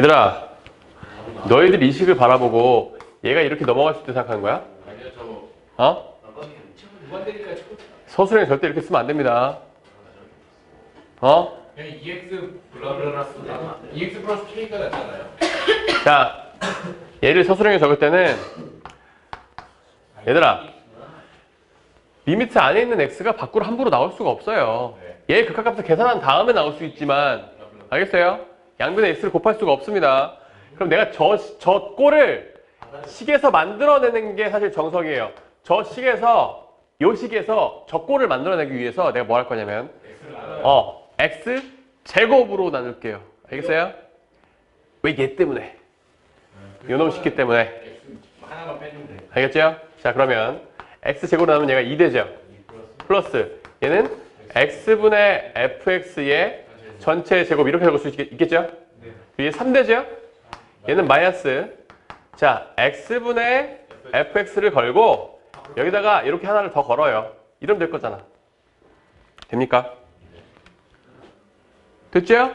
얘들아, 너희들 이 식을 바라보고 얘가 이렇게 넘어갈 수 있다고 생각하는 거야? 아니요 저 어? 서술형이 절대 이렇게 쓰면 안 됩니다. 어? 그냥 EX 블라블라 EX 플러스 K가 낫잖아요 자, 얘를 서술형에 적을 때는 얘들아, 리미트 안에 있는 x가 밖으로 함부로 나올 수가 없어요. 얘의 극한값을 계산한 다음에 나올 수 있지만 알겠어요? 양변의 x를 곱할 수가 없습니다. 그럼 내가 저, 저 꼴을 식에서 만들어내는 게 사실 정석이에요. 저 식에서 요 식에서 저 꼴을 만들어내기 위해서 내가 뭐 할 거냐면 어 x 제곱으로 나눌게요. 알겠어요? 왜 얘 때문에? 요놈 식기 때문에 알겠죠? 자 그러면 x 제곱으로 나누면 얘가 2 되죠. 플러스 얘는 x분의 fx의 전체 제곱 이렇게 적을 수 있겠, 있겠죠? 위에 3 되죠? 얘는 마이너스 자 x분의 fx를 걸고 여기다가 이렇게 하나를 더 걸어요. 이러면 될 거잖아. 됩니까? 됐죠?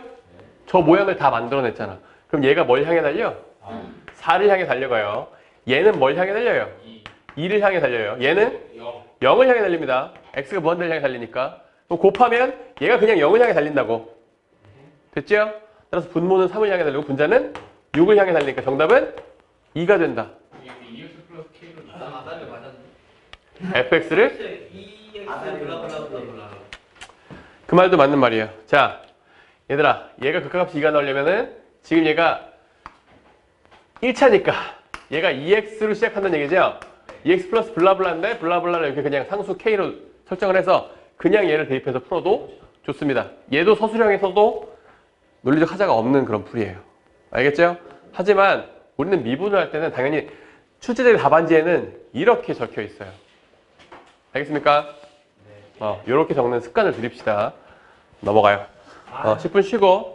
저 모양을 다 만들어냈잖아. 그럼 얘가 뭘 향해 달려? 4를 향해 달려가요. 얘는 뭘 향해 달려요? 2 를 향해 달려요. 얘는 0 0을 향해 달립니다. x가 무한대를 향해 달리니까. 그럼 곱하면 얘가 그냥 0을 향해 달린다고. 됐죠? 따라서 분모는 3을 향해 달리고 분자는 6을 향해 달리니까 정답은 2가 된다. Fx를. 그 말도 맞는 말이에요. 자, 얘들아, 얘가 극한값이 2가 나오려면은 지금 얘가 1차니까 얘가 2x로 시작한다는 얘기죠? 2x 플러스 블라블라인데 블라블라를 이렇게 그냥 상수 k로 설정을 해서 그냥 얘를 대입해서 풀어도 좋습니다. 얘도 서술형에서도 논리적 하자가 없는 그런 풀이에요. 알겠죠? 하지만 우리는 미분을 할 때는 당연히 출제된 답안지에는 이렇게 적혀 있어요. 알겠습니까? 어, 이렇게 적는 습관을 들입시다. 넘어가요. 어, 10분 쉬고